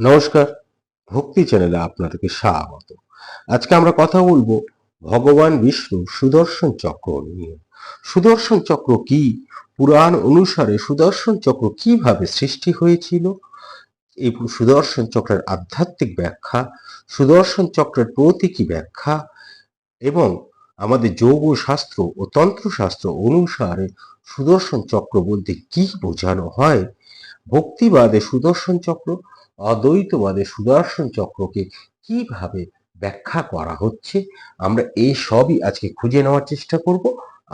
নমস্কার, ভক্তি চ্যানেলে আপনাদেরকে স্বাগত। আজকে আমরা কথা বলব ভগবান বিষ্ণু সুদর্শন চক্র নিয়ে। সুদর্শন চক্র কি? পুরাণ অনুসারে সুদর্শন চক্র কীভাবে সৃষ্টি হয়েছিল? এই সুদর্শন চক্রের আধ্যাত্মিক ব্যাখ্যা, সুদর্শন চক্রের প্রতীকী ব্যাখ্যা এবং আমাদের যোগ শাস্ত্র ও তন্ত্রশাস্ত্র অনুসারে সুদর্শন চক্র বলতে কি বোঝানো হয়? ভক্তিবাদে সুদর্শন চক্র অদ্বৈতবাদে সুদর্শন চক্রকে কীভাবে ব্যাখ্যা করা হচ্ছে, আমরা এই সবই আজকে খুঁজে নেওয়ার চেষ্টা করব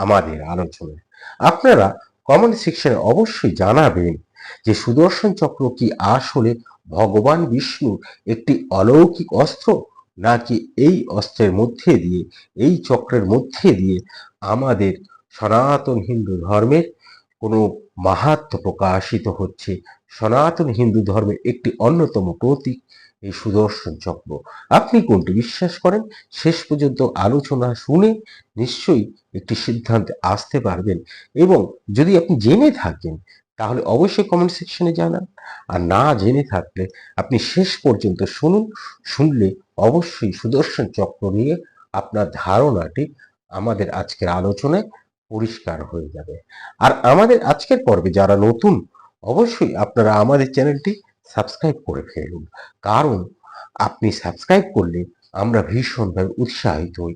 আমাদের আলোচনায়। আপনারা কমেন্ট সেকশনে অবশ্যই জানাবেন যে সুদর্শন চক্র কি আসলে ভগবান বিষ্ণুর একটি অলৌকিক অস্ত্র, নাকি এই অস্ত্রের মধ্যে দিয়ে, এই চক্রের মধ্যে দিয়ে আমাদের সনাতন হিন্দু ধর্মের কোনো মাহাত্ম প্রকাশিত হচ্ছে সনাতন হিন্দু ধর্মের একটি অন্যতম প্রতীক এই সুদর্শন চক্র। আপনি কোনটি বিশ্বাস করেন? শেষ পর্যন্ত আলোচনা শুনে নিশ্চয়ই একটি সিদ্ধান্তে আসতে পারবেন। এবং যদি আপনি জেনে থাকেন, তাহলে অবশ্যই কমেন্ট সেকশনে জানান। আর না জেনে থাকলে আপনি শেষ পর্যন্ত শুনুন, শুনলে অবশ্যই সুদর্শন চক্র নিয়ে আপনার ধারণাটি আমাদের আজকের আলোচনায় পরিষ্কার হয়ে যাবে। আর আমাদের আজকের পর্বে যারা নতুন অবশ্যই আপনারা আমাদের চ্যানেলটি সাবস্ক্রাইব করে ফেলুন। কারণ আপনি সাবস্ক্রাইব করলে আমরা ভীষণভাবে উৎসাহিত হই।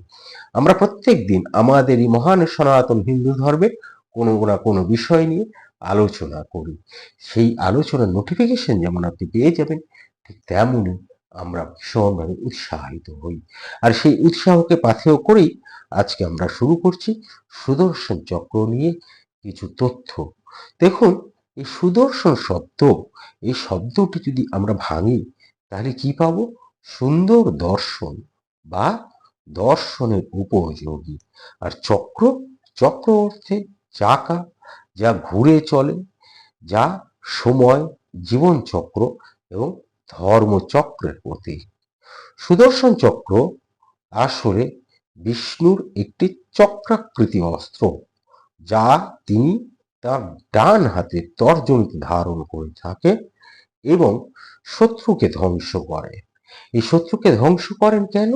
আমরা প্রত্যেক দিন আমাদের এই মহান সনাতন হিন্দু ধর্মের কোনো না কোনো বিষয় নিয়ে আলোচনা করি। সেই আলোচনার নোটিফিকেশন যেমন আপনি পেয়ে যাবেন, ঠিক তেমনই আমরা ভীষণভাবে উৎসাহিত হই। আর সেই উৎসাহকে পাথেয় করেই আজকে আমরা শুরু করছি সুদর্শন চক্র নিয়ে কিছু তথ্য। দেখুন এই সুদর্শন শব্দ এই শব্দটি যদি আমরা ভাঙি, তাহলে কি পাব? সুন্দর দর্শন বা দর্শনের উপযোগী। আর চক্র চক্র অর্থে চাকা, যা ঘুরে চলে, যা সময়, জীবন চক্র এবং ধর্মচক্রের প্রতীক। সুদর্শন চক্র আসলে বিষ্ণুর একটি চক্রাকৃতি অস্ত্র, যা তিনি তার ডান হাতে তর্জনীতে ধারণ করে থাকে এবং শত্রুকে ধ্বংস করে। এই শত্রুকে ধ্বংস করেন কেন?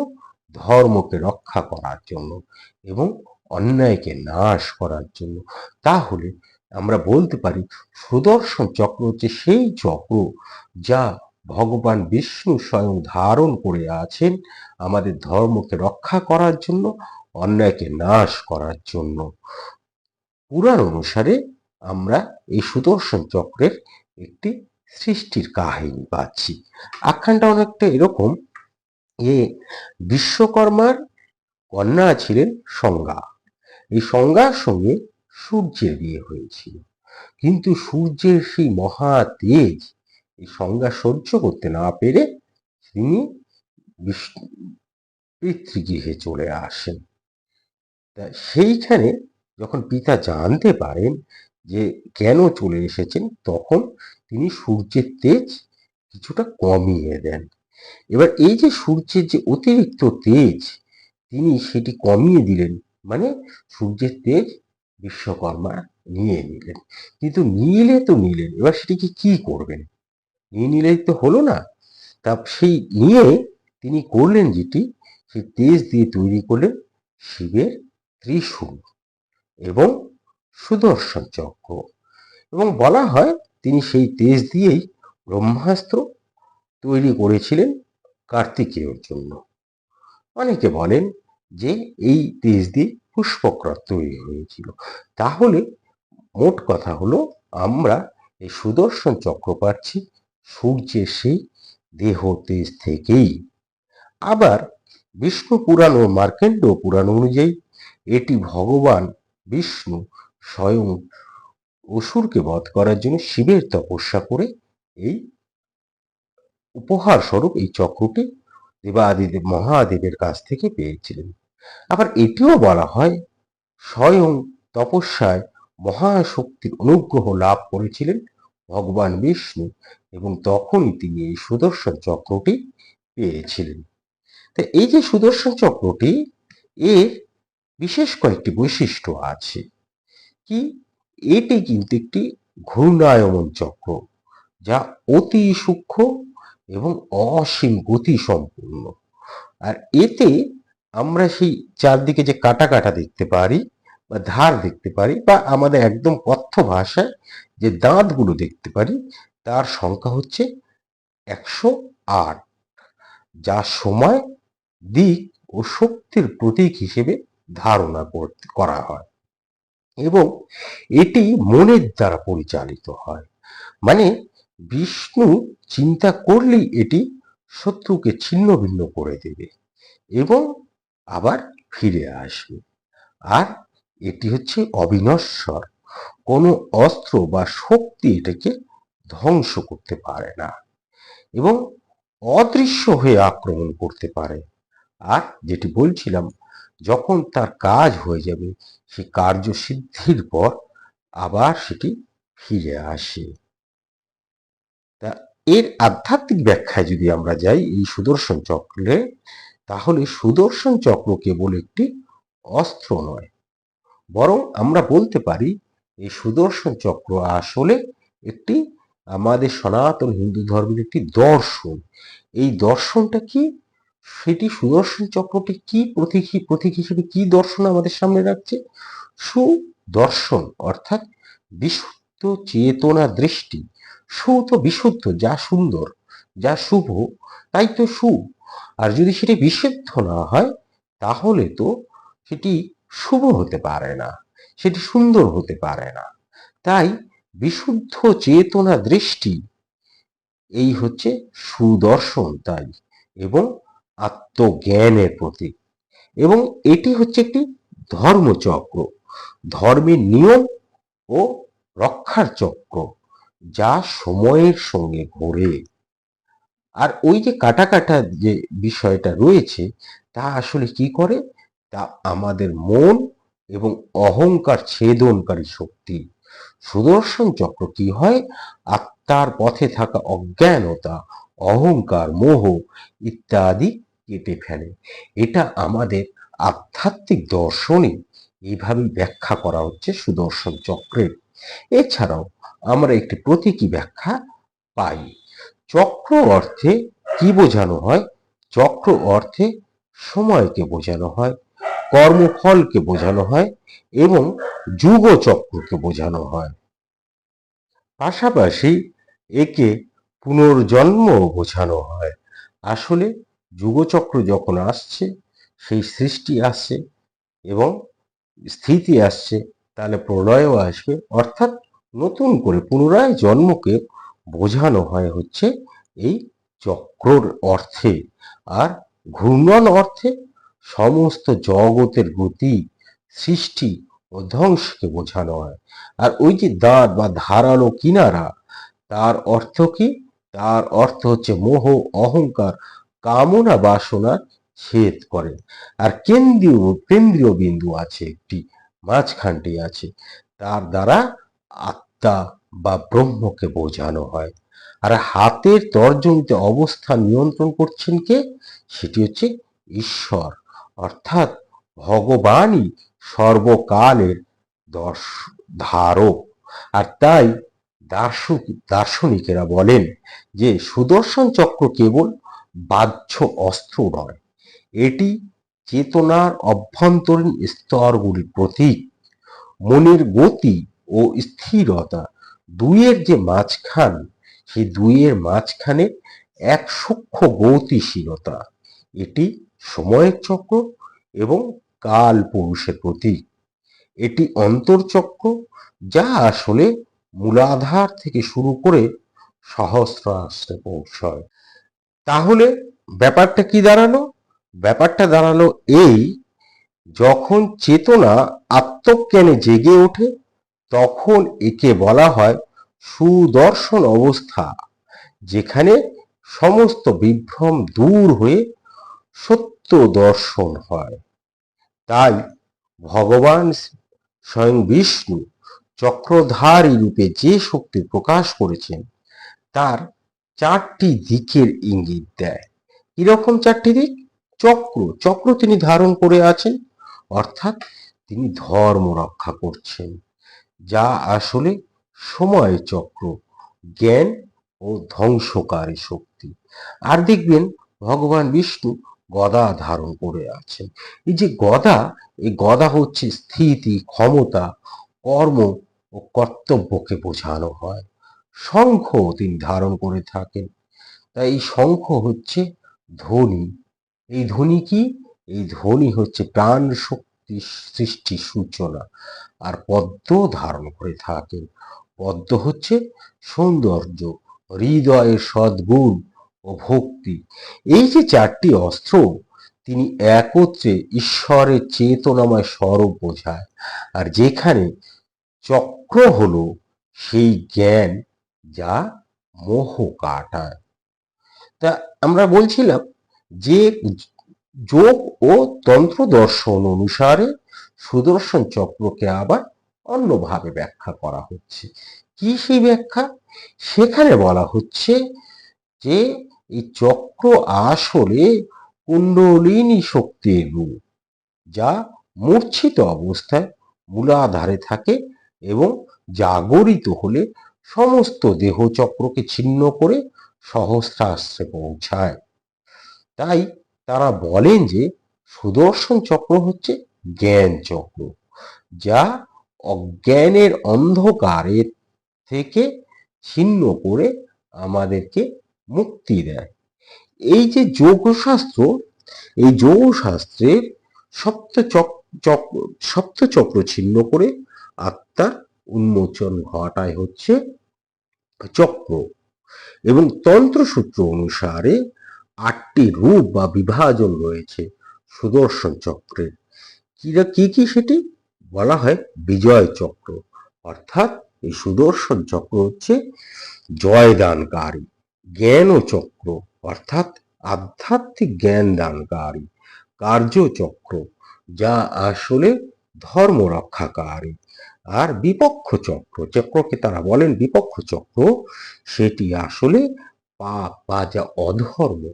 ধর্মকে রক্ষা করার জন্য এবং অন্যায়কে নাশ করার জন্য। তাহলে আমরা বলতে পারি, সুদর্শন চক্র হচ্ছে সেই চক্র যা ভগবান বিষ্ণু স্বয়ং ধারণ করে আছেন আমাদের ধর্মকে রক্ষা করার জন্য, অন্যায়কে নাশ করার জন্য। পুরাণ অনুসারে আমরা এই সুদর্শন চক্রের একটি সৃষ্টির কাহিনী পাচ্ছি। আখ্যানটা অনেকটা এরকম যে বিশ্বকর্মার কন্যা ছিলেন সংজ্ঞা। এই সংজ্ঞার সঙ্গে সূর্যের বিয়ে হয়েছিল। কিন্তু সূর্যের সেই মহা তেজ এই সংজ্ঞা সহ্য করতে না পেরে তিনি পিতৃগৃহে চলে আসেন। তা সেইখানে যখন পিতা জানতে পারেন যে কেন চলে এসেছেন, তখন তিনি সূর্যের তেজ কিছুটা কমিয়ে দেন। এবার এই যে সূর্যের যে অতিরিক্ত তেজ, তিনি সেটি কমিয়ে দিলেন মানে সূর্যের তেজ বিশ্বকর্মা নিয়ে নিলেন। কিন্তু নিলে তো নিলেন, এবার সেটিকে কি করবেন? নিয়ে নিলেই তো হলো না। তা সেই নিয়ে তিনি করলেন যেটি, সেই তেজ দিয়ে তৈরি করলেন শিবের ত্রিশূল এবং সুদর্শন চক্র এবং বলা হয় তিনি সেই তেজ দিয়েই ব্রহ্মাস্ত্র তৈরি করেছিলেন কার্তিকেয়র জন্য। অনেকে বলেন যে এই তেজ দিয়ে পুষ্পক্রত তৈরি হয়েছিল। তাহলে মোট কথা হলো, আমরা এই সুদর্শন চক্র পাচ্ছি সূর্যের সেই দেহ তেজ থেকেই। আবার বিষ্ণু পুরাণ ও মার্কেন্ড পুরাণ অনুযায়ী এটি ভগবান বিষ্ণু স্বয়ং অসুরকে বধ করার জন্য শিবের তপস্যা করে এই উপহার স্বরূপ এই চক্রটি দেবাদিদেব, মহাদেবের কাছ থেকে পেয়েছিলেন। আবার এটিও বলা হয়, স্বয়ং তপস্যায় মহাশক্তির অনুগ্রহ লাভ করেছিলেন ভগবান বিষ্ণু এবং তখনই তিনি এই সুদর্শন চক্রটি পেয়েছিলেন। তা এই যে সুদর্শন চক্রটি, এর বিশেষ কয়েকটি বৈশিষ্ট্য আছে। কি? এটি কিন্তু একটি ঘূর্ণায়মন চক্র যা অতি সূক্ষ্ম এবং অসীম গতি সম্পূর্ণ আর এতে আমরা সেই চারদিকে যে কাটা কাটা দেখতে পারি বা ধার দেখতে পারি বা আমাদের একদম কথ্য ভাষায় যে দাঁতগুলো দেখতে পারি, তার সংখ্যা হচ্ছে একশো আট, যা সময়, দিক ও শক্তির প্রতীক হিসেবে ধারণা করতে, করা হয়। এবং এটি মনের দ্বারা পরিচালিত হয়। মানে বিষ্ণু চিন্তা করলেই এটি শত্রুকে ছিন্ন ভিন্ন করে দেবে এবং আবার ফিরে আসবে। আর এটি হচ্ছে অবিনশ্বর। কোনো অস্ত্র বা শক্তি এটাকে ধ্বংস করতে পারে না এবং অদৃশ্য হয়ে আক্রমণ করতে পারে। আর যেটি বলছিলাম, যখন তার কাজ হয়ে যাবে সে কার্য সিদ্ধির পর আবার সেটি ফিরে আসে। তা এর আধ্যাত্মিক ব্যাখ্যায় যদি আমরা যাই এই সুদর্শন চক্রে, তাহলে সুদর্শন চক্র কেবল একটি অস্ত্র নয়, বরং আমরা বলতে পারি এই সুদর্শন চক্র আসলে একটি আমাদের সনাতন হিন্দু ধর্মের একটি দর্শন। এই দর্শনটা কি সেটি সুদর্শন চক্রটি কি প্রতীক প্রতীক হিসেবে কি দর্শন আমাদের সামনে রাখছে? সুদর্শন, অর্থাৎ বিশুদ্ধ চেতনা দৃষ্টি। সু তো বিশুদ্ধ, যা সুন্দর, যা শুভ, তাই তো সু। আর যদি সেটি বিশুদ্ধ না হয়, তাহলে তো সেটি শুভ হতে পারে না, সেটি সুন্দর হতে পারে না। তাই বিশুদ্ধ চেতনা দৃষ্টি, এই হচ্ছে সুদর্শন, তাই। এবং আত্মজ্ঞানের প্রতীক। এবং এটি হচ্ছে একটি ধর্মচক্র। ধর্মের নিয়ম ও রক্ষার চক্র যা সময়ের সঙ্গে ঘোরে আর ওই যে কাটা কাটা যে বিষয়টা রয়েছে, তা আসলে কি করে? তা আমাদের মন এবং অহংকার ছেদনকারী শক্তি। সুদর্শন চক্র কি হয়? আত্মার পথে থাকা অজ্ঞানতা অহংকার, মোহ ইত্যাদি কেটে ফেলে। এটা আমাদের আধ্যাত্মিক দর্শনে এইভাবে ব্যাখ্যা করা হচ্ছে সুদর্শন চক্রের। এছাড়াও আমরা একটি প্রতীকী ব্যাখ্যা পাই। চক্র অর্থে কি বোঝানো হয়? চক্র অর্থে সময়কে বোঝানো হয়, কর্মফলকে বোঝানো হয় এবং যুগ চক্রকে বোঝানো হয়। পাশাপাশি একে পুনর্জন্ম বোঝানো হয়। আসলে যুগচক্র যখন আসছে, সেই সৃষ্টি আসছে এবং স্থিতি আসছে, তাহলে প্রলয়ও আসবে। অর্থাৎ নতুন করে পুনরায় জন্মকে বোঝানো হয় হচ্ছে এই চক্রর অর্থে। আর ঘূর্ণন অর্থে সমস্ত জগতের গতি, সৃষ্টি ও ধ্বংসকে বোঝানো হয়। আর ওই যে দাঁত বা ধারালো কিনারা, তার অর্থ কি? তার অর্থ হচ্ছে মোহ, অহংকার, কামনা বাসনার ছেদ করে। আর কেন্দ্রীয় কেন্দ্রীয় বিন্দু আছে একটি, মাঝখানটি আছে। তার দ্বারা আত্মা বা ব্রহ্মকে বোঝানো হয়। আর হাতের তর্জনীতে অবস্থান নিয়ন্ত্রণ করছেন কে? সেটি হচ্ছে ঈশ্বর। অর্থাৎ ভগবানই সর্বকালের দর্শ, ধারক। আর তাই দার্শনিক, দার্শনিকেরা বলেন যে সুদর্শন চক্র কেবল বাহ্য অস্ত্র নয়, এটি চেতনার অভ্যন্তরীণ স্তরগুলির প্রতীক। মনের গতি ও স্থিরতা দুইয়ের যে মাঝখান সেই দুইয়ের মাঝখানে এক সূক্ষ্ম গতিশীলতা, এটি সময়ের চক্র এবং কাল পুরুষের প্রতীক। এটি অন্তর্চক্র যা আসলে মূলাধার থেকে শুরু করে সহস্রাস্ত্রে পৌঁছয়। তাহলে ব্যাপারটা কি দাঁড়াল? ব্যাপারটা দাঁড়াল এই, যখন চেতনা আত্মজ্ঞানে জেগে ওঠে, তখন একে বলা হয় সুদর্শন অবস্থা, যেখানে সমস্ত বিভ্রম দূর হয়ে সত্য দর্শন হয়। তাই ভগবান স্বয়ং বিষ্ণু চক্রধারী রূপে যে শক্তি প্রকাশ করেছেন, তার চারটি দিকের ইঙ্গিত দেয়। কীরকম চারটি দিক? চক্র। চক্র তিনি ধারণ করে আছেন, অর্থাৎ তিনি ধর্ম রক্ষা করছেন, যা আসলে সময় চক্র, জ্ঞান ও ধ্বংসকারী শক্তি। আর দেখবেন, ভগবান বিষ্ণু গদা ধারণ করে আছেন। এই যে গদা, এই গদা হচ্ছে স্থিতি, ক্ষমতা কর্ম ও কর্তব্যকে বোঝানো হয়। শঙ্খ তিনি ধারণ করে থাকেন। তাই এই শঙ্খ হচ্ছে ধ্বনি। এই ধ্বনি কি? এই ধ্বনি হচ্ছে প্রাণ শক্তি সৃষ্টি সূচনা। আর পদ্ম ধারণ করে থাকেন। পদ্ম হচ্ছে সৌন্দর্য, হৃদয়ের সদ্গুণ ও ভক্তি। এই যে চারটি অস্ত্র, তিনি একত্রে ঈশ্বরের চেতনাময় স্বরূপ বোঝায়। আর যেখানে চক্র হলো সেই জ্ঞান যা মোহ কাটায়। তা আমরা বলছিলাম যে যোগ ও তন্ত্র দর্শন অনুসারে সুদর্শন চক্রকে আবার অন্যভাবে ব্যাখ্যা করা হচ্ছে। কি সেই ব্যাখ্যা? সেখানে বলা হচ্ছে যে এই চক্র আসলে কুণ্ডলিনী শক্তির রূপ, যা মূর্ছিত অবস্থায় মূলাধারে থাকে এবং জাগরিত হলে সমস্ত দেহ চক্রকে ছিন্ন করে সহস্রাস্ত্রে পৌঁছায়। তাই তারা বলেন যে সুদর্শন চক্র হচ্ছে জ্ঞান চক্র, যা অজ্ঞানের অন্ধকারের থেকে ছিন্ন করে আমাদেরকে মুক্তি দেয়। এই যে যোগশাস্ত্র এই যোগশাস্ত্রের সপ্ত চক্র ছিন্ন করে আত্মার উন্মোচন ঘটায় হচ্ছে চক্র এবং তন্ত্রসূত্র অনুসারে আটটি রূপ বা বিভাজন রয়েছে সুদর্শন চক্রের। কিরা, কি কি সেটি? বলা হয় বিজয় চক্র। অর্থাৎ এই সুদর্শন চক্র হচ্ছে জয়দানকারী জ্ঞান চক্র, অর্থাৎ আধ্যাত্মিক জ্ঞান দানকারী কার্যচক্র যা আসলে ধর্ম রক্ষাকারী। আর বিপক্ষ চক্র চক্রকে তারা বলেন বিপক্ষ চক্র, সেটি আসলে পাপ বা যা অধর্ম,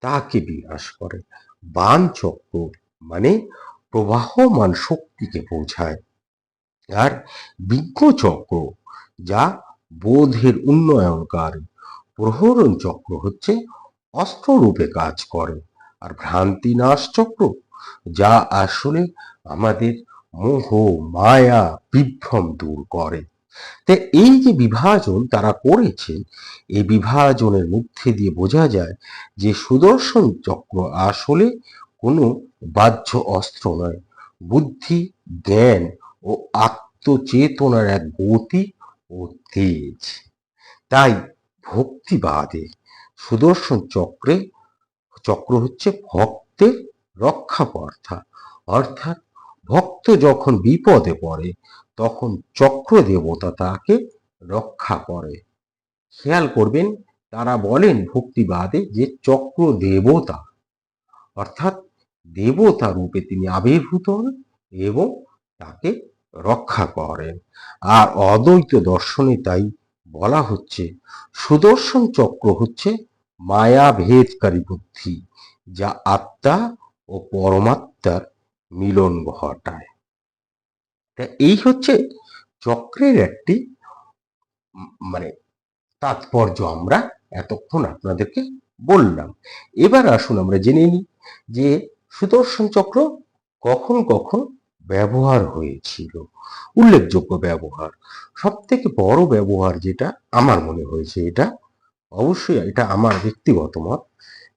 তাকে বিনাশ করে। বান চক্র মানে প্রবাহমান শক্তিকে বোঝায়। আর বিজ্ঞ চক্র, যা বোধের উন্নয়নকারী, প্রহরণ চক্র হচ্ছে অস্ত্ররূপে কাজ করে। আর ভ্রান্তি নাশ চক্র, যা আসলে আমাদের মোহ মায়া বিভ্রম দূর করে। তা এই যে বিভাজন তারা করেছে, এই বিভাজনের মধ্যে দিয়ে বোঝা যায় যে সুদর্শন চক্র আসলে কোনো বাহ্য অস্ত্র নয়। বুদ্ধি, জ্ঞান ও আত্মচেতনার এক গতি ও তেজ। তাই ভক্তিবাদে সুদর্শন চক্রে, চক্র হচ্ছে ভক্তের রক্ষাকর্তা অর্থাৎ ভক্ত যখন বিপদে পড়ে, তখন চক্র দেবতা তাকে রক্ষা করে। খেয়াল করবেন, তারা বলেন ভক্তিবাদে যে চক্র দেবতা অর্থাৎ দেবতা রূপে তিনি আবির্ভূত হন এবং তাকে রক্ষা করেন। আর অদ্বৈত দর্শনে তাই বলা হচ্ছে, সুদর্শন চক্র হচ্ছে মায়া ভেদকারী বুদ্ধি, যা আত্মা ও পরমাত্মার মিলন ঘটায় তা এই হচ্ছে চক্রের একটি মানে তাৎপর্য আমরা এতক্ষণ আপনাদেরকে বললাম। এবার আসুন আমরা জেনে নিই যে সুদর্শন চক্র কখন কখন ব্যবহার হয়েছিল। উল্লেখযোগ্য ব্যবহার। সব থেকে বড় ব্যবহার যেটা আমার মনে হয়েছে এটা, অবশ্যই এটা আমার ব্যক্তিগত মত,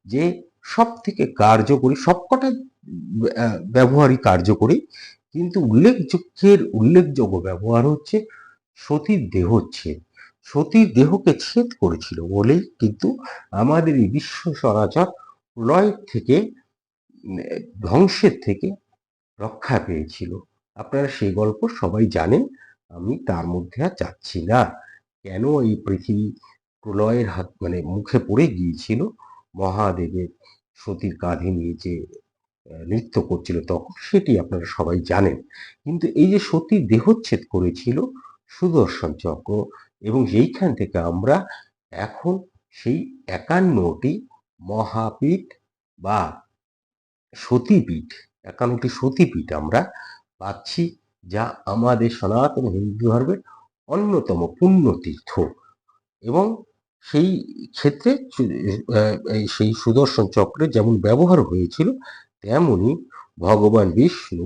যে সব থেকে কার্যকরী সবকটা ব্যবহারই কার্যকরী। কিন্তু উল্লেখযোগ্যের উল্লেখযোগ্য ব্যবহার হচ্ছে সতীর দেহচ্ছেদ সতীর দেহকে ছেদ করেছিল বলেই কিন্তু আমাদের এই বিশ্ব সরাচর প্রলয়ের থেকে, ধ্বংসের থেকে রক্ষা পেয়েছিল। আপনারা সেই গল্প সবাই জানেন, আমি তার মধ্যে আর যাচ্ছি না। কেন এই পৃথিবী প্রলয়ের হাত মানে মুখে পড়ে গিয়েছিল? মহাদেবের সতীর কাঁধে নিয়ে যে নৃত্য করছিল, তখন সেটি আপনারা সবাই জানেন। কিন্তু এই যে সতী দেহচ্ছেদ করেছিল সুদর্শন চক্র, এবং সেইখান থেকে আমরা এখন সেই একান্নটি মহাপীঠ বা সতীপীঠ, একান্নটি সতীপীঠ আমরা পাচ্ছি, যা আমাদের সনাতন হিন্দু ধর্মের অন্যতম পুণ্যতীর্থ। এবং সেই ক্ষেত্রে সেই সুদর্শন চক্রের যেমন ব্যবহার হয়েছিল তেমনি ভগবান বিষ্ণু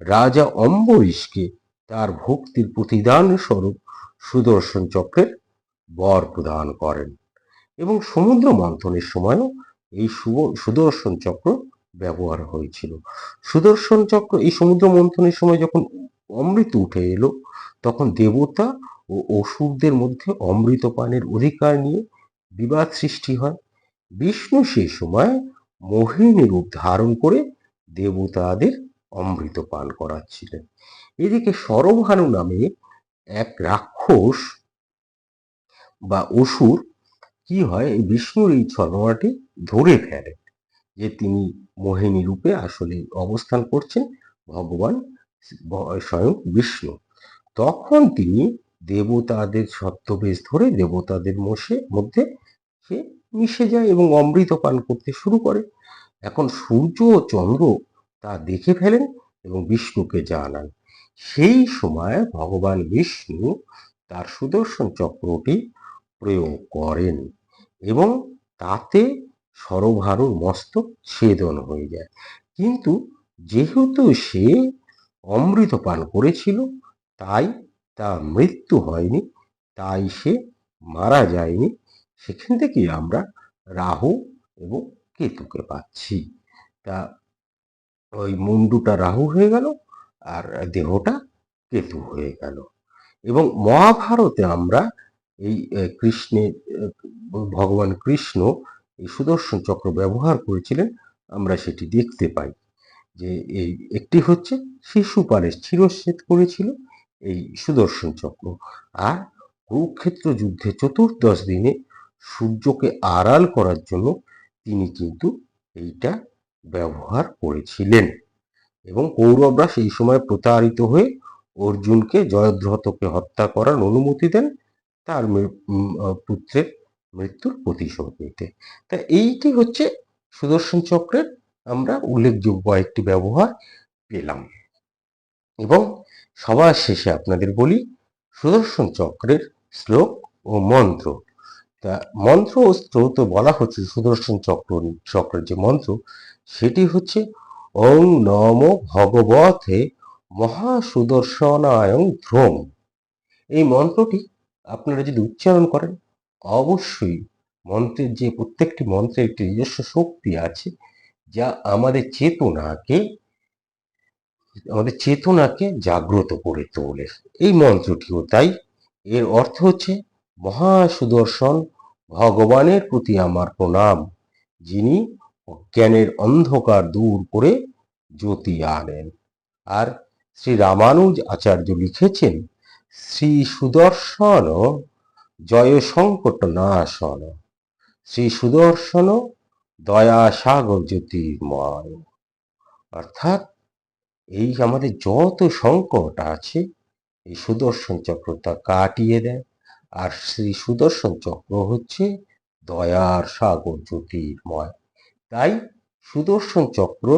রাজা অম্বরীশকে তার ভক্তির প্রতিদান স্বরূপ সুদর্শন চক্রের বর প্রদান করেন এবং সমুদ্র মন্থনের সময়ও এই সুদর্শন চক্র ব্যবহার হয়েছিল। সুদর্শন চক্র, এই সমুদ্র মন্থনের সময় যখন অমৃত উঠে এলো, তখন দেবতা ও অসুরদের মধ্যে অমৃত পানের অধিকার নিয়ে বিবাদ সৃষ্টি হয়। বিষ্ণু সেই সময় মোহিনী রূপ ধারণ করে দেবতাদের অমৃত পান করাচ্ছিলেন। এদিকে সরভানু নামে এক রাক্ষস বা অসুর, কি হয় বিষ্ণুর এই ছলনাটি ধরে ফেলে যে তিনি মোহিনী রূপে আসলে অবস্থান করছেন ভগবান স্বয়ং বিষ্ণু। তখন তিনি দেবতাদের ছত্রবেশ ধরে দেবতাদের মোশে, মধ্যে সে মিশে যায় এবং অমৃত পান করতে শুরু করে। এখন সূর্য ও চন্দ্র তা দেখে ফেলেন এবং বিষ্ণুকে জানান। সেই সময় ভগবান বিষ্ণু তার সুদর্শন চক্রটি প্রয়োগ করেন এবং তাতে সরভানুর মস্তক ছেদন হয়ে যায়। কিন্তু যেহেতু সে অমৃত পান করেছিল, তাই তার মৃত্যু হয়নি, তাই সে মারা যায়নি। সেখান থেকেই আমরা রাহু এবং কেতুকে পাচ্ছি। তা ওই মুন্ডুটা রাহু হয়ে গেল আর দেহটা কেতু হয়ে গেল। এবং মহাভারতে আমরা এই কৃষ্ণের ভগবান কৃষ্ণ এই সুদর্শন চক্র ব্যবহার করেছিলেন, আমরা সেটি দেখতে পাই যে এই একটি হচ্ছে শিশুপালের শিরচ্ছেদ করেছিল এই সুদর্শন চক্র। আর কুরুক্ষেত্র যুদ্ধে চতুর্দশ দিনে সূর্যকে আড়াল করার জন্য তিনি কিন্তু এইটা ব্যবহার করেছিলেন। এবং কৌরবরা সেই সময় প্রতারিত হয়ে অর্জুনকে, জয়দ্রথকে হত্যা করার অনুমতি দেন তার পুত্রের মৃত্যুর প্রতিশোধ নিতে। তা এইটি হচ্ছে সুদর্শন চক্রের আমরা উল্লেখযোগ্য একটি ব্যবহার পেলাম। এবং সবার শেষে আপনাদের বলি, সুদর্শন চক্রের শ্লোক ও মন্ত্র। তা মন্ত্র ও স্ত্রোত বলা হচ্ছে সুদর্শন চক্র, চক্রের যে মন্ত্র, সেটি হচ্ছে ওং নম ভগবতে মহাসুদর্শনায়ং ধ্রোম এই মন্ত্রটি আপনারা যদি উচ্চারণ করেন, অবশ্যই মন্ত্রের যে প্রত্যেকটি মন্ত্রের একটি নিজস্ব শক্তি আছে, যা আমাদের চেতনাকে আমাদের চেতনাকে জাগ্রত করে তোলে। এই মন্ত্রটিও তাই। এর অর্থ হচ্ছে মহাসুদর্শন ভগবানের প্রতি আমার প্রণাম, যিনি জ্ঞানের অন্ধকার দূর করে জ্যোতি আনেন। আর শ্রী রামানুজ আচার্য লিখেছেন, শ্রী সুদর্শন জয় সংকট নাশন, শ্রী সুদর্শন দয়া সাগর জ্যোতির্ময়। অর্থাৎ এই আমাদের যত সংকট আছে, এই সুদর্শন চক্র তা কাটিয়ে দেয়। আর শ্রী সুদর্শন চক্র হচ্ছে দয়ার সাগর জ্যোতির্ময়। তাই সুদর্শন চক্র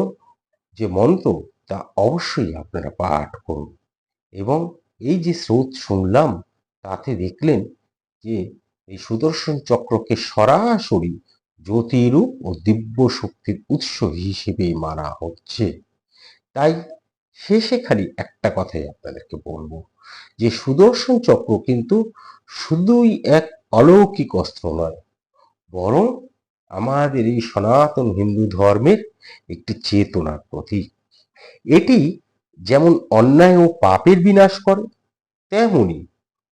যে মন্ত্র, তা অবশ্যই আপনারা পাঠ করুন। এবং এই যে স্রোত শুনলাম, তাতে দেখলেন যে এই সুদর্শন চক্রকে সরাসরি জ্যোতিরূপ ও দিব্য শক্তির উৎস হিসেবে মানা হচ্ছে। তাই শেষে খালি একটা কথাই আপনাদেরকে বলব। যে সুদর্শন চক্র কিন্তু শুধুই এক অলৌকিক অস্ত্র নয়, বরং আমাদের এই সনাতন হিন্দু ধর্মের একটি চেতনার প্রতীক। এটি যেমন অন্যায় ও পাপের বিনাশ করে, তেমনি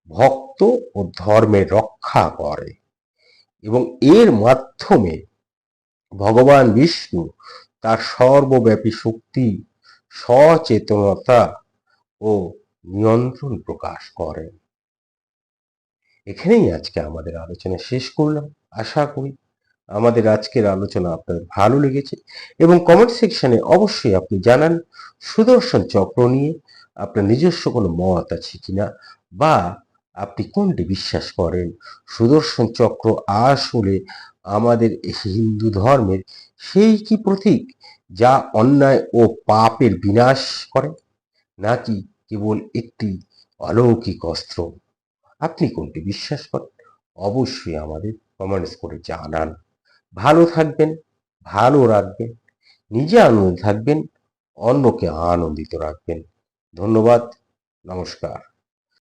ভক্ত ও ধর্মের রক্ষা করে। এবং এর মাধ্যমে ভগবান বিষ্ণু তার সর্বব্যাপী শক্তি, সচেতনতা ও নিয়ন্ত্রণ প্রকাশ করেন এখানেই আজকে আমাদের আলোচনা শেষ করলাম। আশা করি আমাদের আজকের আলোচনা আপনাদের ভালো লেগেছে এবং কমেন্ট সেকশনে অবশ্যই আপনি জানান সুদর্শন চক্র নিয়ে আপনার নিজস্ব কোনো মত আছে কিনা বা আপনি কোনটি বিশ্বাস করেন। সুদর্শন চক্র আসলে আমাদের হিন্দু ধর্মের সেই কি প্রতীক যা অন্যায় ও পাপের বিনাশ করে? নাকি কেবল একটি অলৌকিক অস্ত্র। আপনি কোনটি বিশ্বাস করেন? অবশ্যই আমাদের কমেন্টস করে জানান। ভালো থাকবেন, ভালো রাখবেন, নিজে আনন্দ থাকবেন, অন্যকে আনন্দিত রাখবেন। ধন্যবাদ, নমস্কার।